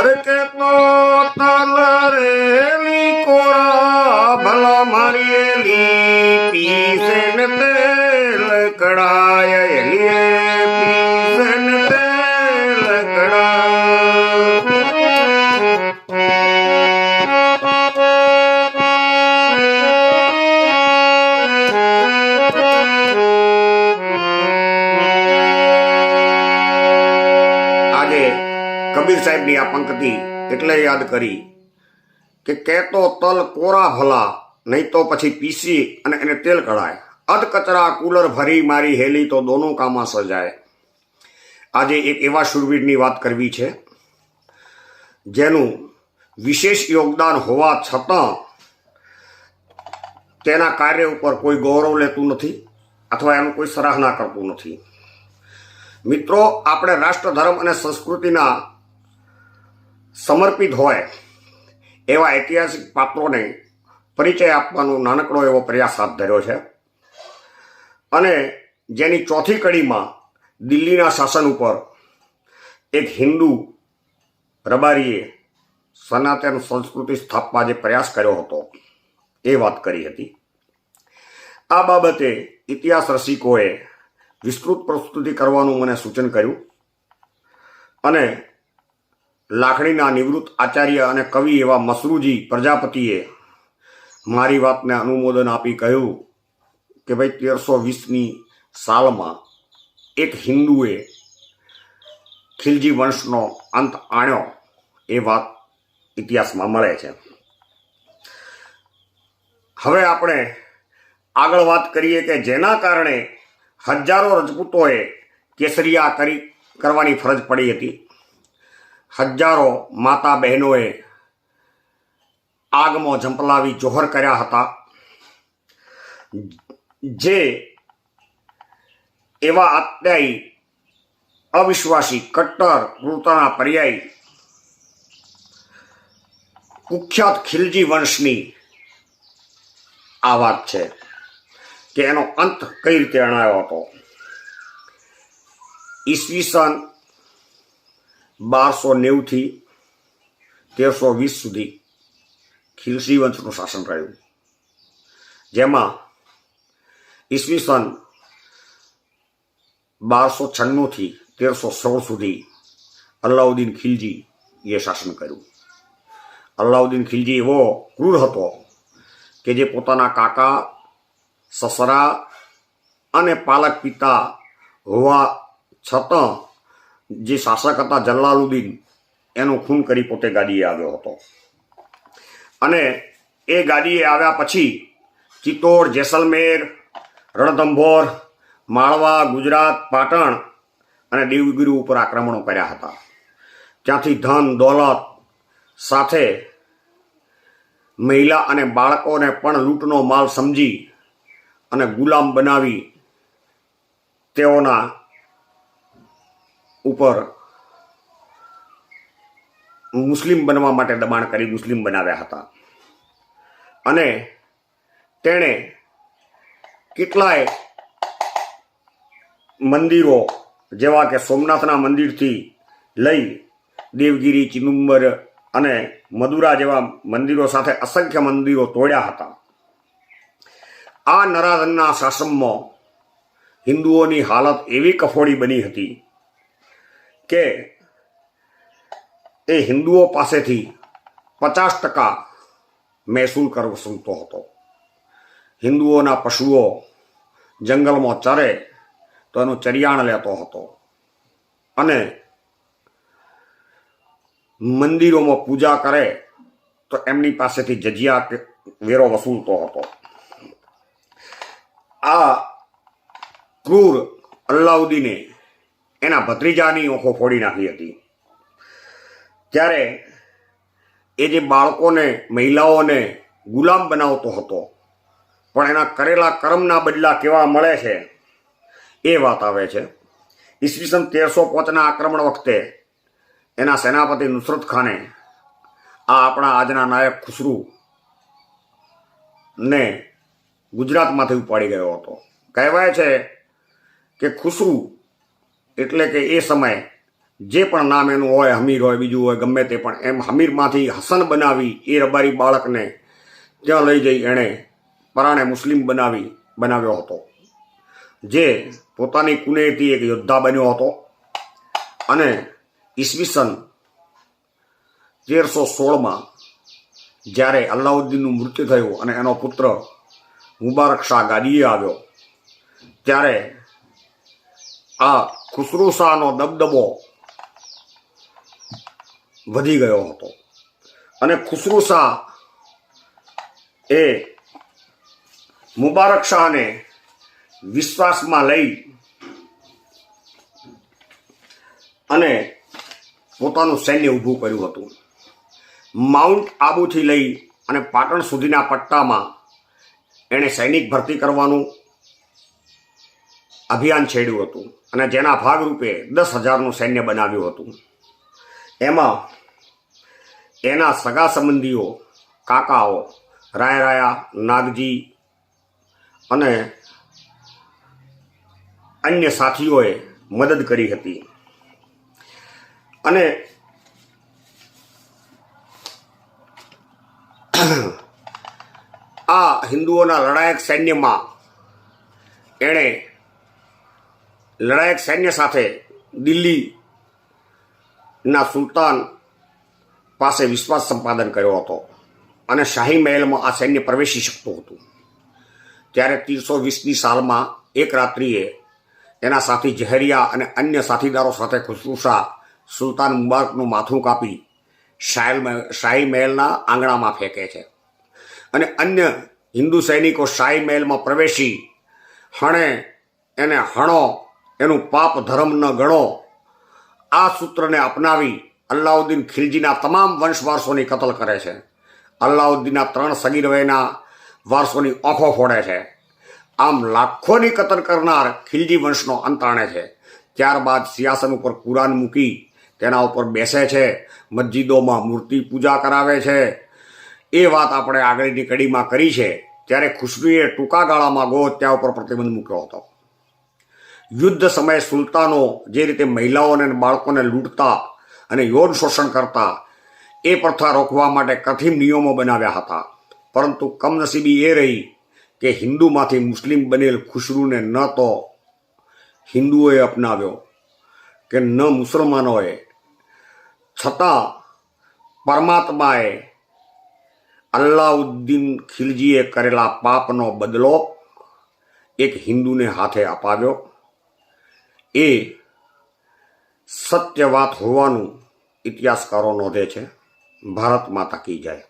અરે કે તો સાહેબની આ પંક્તિ એટલે યાદ કરી કે કહેતો તલ કોરા ભલા, નહીં તો પછી પીસી અને એને તેલ કઢાય. અધ કચરા કુલર ભરી મારી હેલી તો દોનો કામાં સજાય. આજે એક એવા શૂરવીરની વાત કરવી છે, જેનું વિશેષ યોગદાન હોવા છતાં તેના કાર્ય ઉપર કોઈ ગૌરવ લેતું નથી અથવા એનું કોઈ સરાહના કરતું નથી. મિત્રો, આપણે રાષ્ટ્ર ધર્મ અને સંસ્કૃતિના સમર્પિત હોય એવા ઐતિહાસિક પાત્રોને પરિચય આપવાનો નાનકડો એવો પ્રયાસ હાથ ધર્યો છે. અને જેની ચોથી કડીમાં દિલ્હીના શાસન ઉપર એક હિન્દુ રબારીએ સનાતન સંસ્કૃતિ સ્થાપવા જે પ્રયાસ કર્યો હતો, એ વાત કરી હતી. આ બાબતે ઇતિહાસ રસિકોએ વિસ્તૃત પ્રસ્તુતિ કરવાનું મને સૂચન કર્યું અને લાખણીના નિવૃત્ત આચાર્ય અને કવિ એવા મસરૂજી પ્રજાપતિએ મારી વાતને અનુમોદન આપી કહ્યું કે ભાઈ તેરસો વીસની સાલમાં એક હિન્દુએ ખિલજી વંશનો અંત આણ્યો. એ વાત ઇતિહાસમાં મળે છે. હવે આપણે આગળ વાત કરીએ કે જેના કારણે હજારો રજપૂતોએ કેસરિયા કરી કરવાની ફરજ પડી હતી. હજારો માતા બહેનોએ આગમાં ઝંપલાવી જોહર કર્યા હતા. જે એવા અત્યાયી અવિશ્વાસી કટ્ટર વૃતના પર્યાય કુખ્યાત ખિલજી વંશની આ વાત છે કે એનો અંત કઈ રીતે અણાયો હતો? ઈસવીસન બારસો નેવુંથી તેરસો વીસ સુધી ખિલસી વંશનું શાસન રહ્યું. જેમાં ઈસવીસન બારસો છન્નુંથી તેરસો સોળ સુધી અલ્લાઉદ્દીન ખિલજી એ શાસન કર્યું. અલ્લાઉદ્દીન ખિલજી એવો ક્રૂર હતો કે જે પોતાના કાકા, સસરા અને પાલક પિતા હોવા છતાં જે શાસક હતા જલાલુદ્દીન, એનું ખૂન કરી પોતે ગાદીએ આવ્યો હતો. અને એ ગાદીએ આવ્યા પછી ચિત્તોડ, જેસલમેર રણધંભોર માળવા, ગુજરાત, પાટણ અને દેવગીરી ઉપર આક્રમણો કર્યા હતા. ત્યાંથી ધન, દોલત સાથે મહિલા અને બાળકોને પણ લૂંટનો માલ સમજી અને ગુલામ બનાવી તેઓના ઉપર મુસ્લિમ બનવા માટે દબાણ કરી મુસ્લિમ બનાવ્યા હતા. અને તેણે કેટલાય મંદિરો, જેવા કે સોમનાથના મંદિરથી લઈ દેવગીરી ચિદુંબર અને મદુરા જેવા મંદિરો સાથે અસંખ્ય મંદિરો તોડ્યા હતા. આ નરાધનના શાસનમાં હિન્દુઓની હાલત એવી કફોડી બની હતી કે એ હિન્દુઓ પાસેથી પચાસ ટકા મહેસૂલ કર વસૂલતો હતો. હિન્દુઓના પશુઓ જંગલમાં ચરે તો એનું ચરિયાણ લેતો હતો. અને મંદિરોમાં પૂજા કરે તો એમની પાસેથી જજિયા વેરો વસૂલતો હતો. આ ક્રૂર અલ્લાઉદ્દીને એના ભત્રીજાની ઓખો ફોડી નાખી હતી. ત્યારે એ જે બાળકોને, મહિલાઓને ગુલામ બનાવતો હતો, પણ એના કરેલા કર્મના બદલા કેવા મળે છે, એ વાત આવે છે. ઈસવીસન તેરસો પાંચના આક્રમણ વખતે એના સેનાપતિ નુસરત ખાને આ આપણા આજના નાયક ખુસરુ ને ગુજરાતમાંથી ઉપાડી ગયો હતો. કહેવાય છે કે ખુસરુ એટલે કે એ સમયે જે પણ નામ એનું હોય, હમીર હોય, બીજું હોય, ગમે તે પણ, એમ હમીરમાંથી હસન બનાવી એ રબારી બાળકને ત્યાં લઈ જઈ એણે પરાણે મુસ્લિમ બનાવી, બનાવ્યો હતો. જે પોતાની કુનેથી એક યોદ્ધા બન્યો હતો અને ઈસવીસન તેરસો સોળમાં જ્યારે અલ્લાઉદ્દીનનું મૃત્યુ થયું અને એનો પુત્ર મુબારક શાહ ગાદીએ આવ્યો, ત્યારે આ ખુસરુ શાહનો દબદબો વધી ગયો હતો. અને ખુસરુ શાહ એ મુબારક શાહને વિશ્વાસમાં લઈ અને પોતાનું સૈન્ય ઊભું કર્યું હતું. માઉન્ટ આબુથી લઈ અને પાટણ સુધીના પટ્ટામાં એણે સૈનિક ભરતી કરવાનું અભિયાન છેડ્યું હતું અને જેના ભાગરૂપે દસ હજારનું સૈન્ય બનાવ્યું હતું. એમાં એના સગા સંબંધીઓ, કાકાઓ, રાયરાયા, નાગજી અને અન્ય સાથીઓએ મદદ કરી હતી. અને આ હિન્દુઓના લડાયક સૈન્યમાં એણે લડાયક સૈન્ય સાથે દિલ્હીના સુલતાન પાસે વિશ્વાસ સંપાદન કર્યો હતો અને શાહી મહેલમાં આ સૈન્ય પ્રવેશી શકતું હતું. ત્યારે ત્રીસો વીસની સાલમાં એક રાત્રિએ એના સાથી જહેરિયા અને અન્ય સાથીદારો સાથે શાહ સુલતાન મુબારકનું માથું કાપી મહેલ શાહી મહેલના આંગણામાં ફેંકે છે. અને અન્ય હિન્દુ સૈનિકો શાહી મહેલમાં પ્રવેશી, હણે એને હણો એનું પાપ ધર્મ ન ગણો. આ સૂત્રને અપનાવી અલ્લાઉદ્દીન ખિલજીના તમામ વંશ વારસોની કતલ કરે છે. અલ્લાઉદ્દીનના ત્રણ સગીર વયના વારસોની આંખો ફોડે છે. આમ લાખોની કતલ કરનાર ખિલજી વંશનો અંત આણે છે. ત્યારબાદ સિયાસન ઉપર કુરાન મૂકી તેના ઉપર બેસે છે. મસ્જિદોમાં મૂર્તિ પૂજા કરાવે છે. એ વાત આપણે આગળની કડીમાં કરી છે. ત્યારે ખુશ્રીએ ટૂંકા ગાળામાં ગો ત્યાં ઉપર પ્રતિબંધ મૂક્યો હતો. યુદ્ધ સમયે સુલતાનો જે રીતે મહિલાઓને બાળકોને લૂંટતા અને યૌન શોષણ કરતા, એ પ્રથા રોકવા માટે કઠિન નિયમો બનાવ્યા હતા. પરંતુ કમનસીબી એ રહી કે હિન્દુમાંથી મુસ્લિમ બનેલ ખુશરૂને ન તો હિન્દુઓએ અપનાવ્યો કે ન મુસલમાનોએ. છતાં પરમાત્માએ અલ્લાઉદ્દીન ખિલજીએ કરેલા પાપનો બદલો એક હિન્દુને હાથે અપાવ્યો. એ સત્ય વાત હોવાનું ઇતિહાસકારો નોંધે છે. ભારત માતા કી જાય.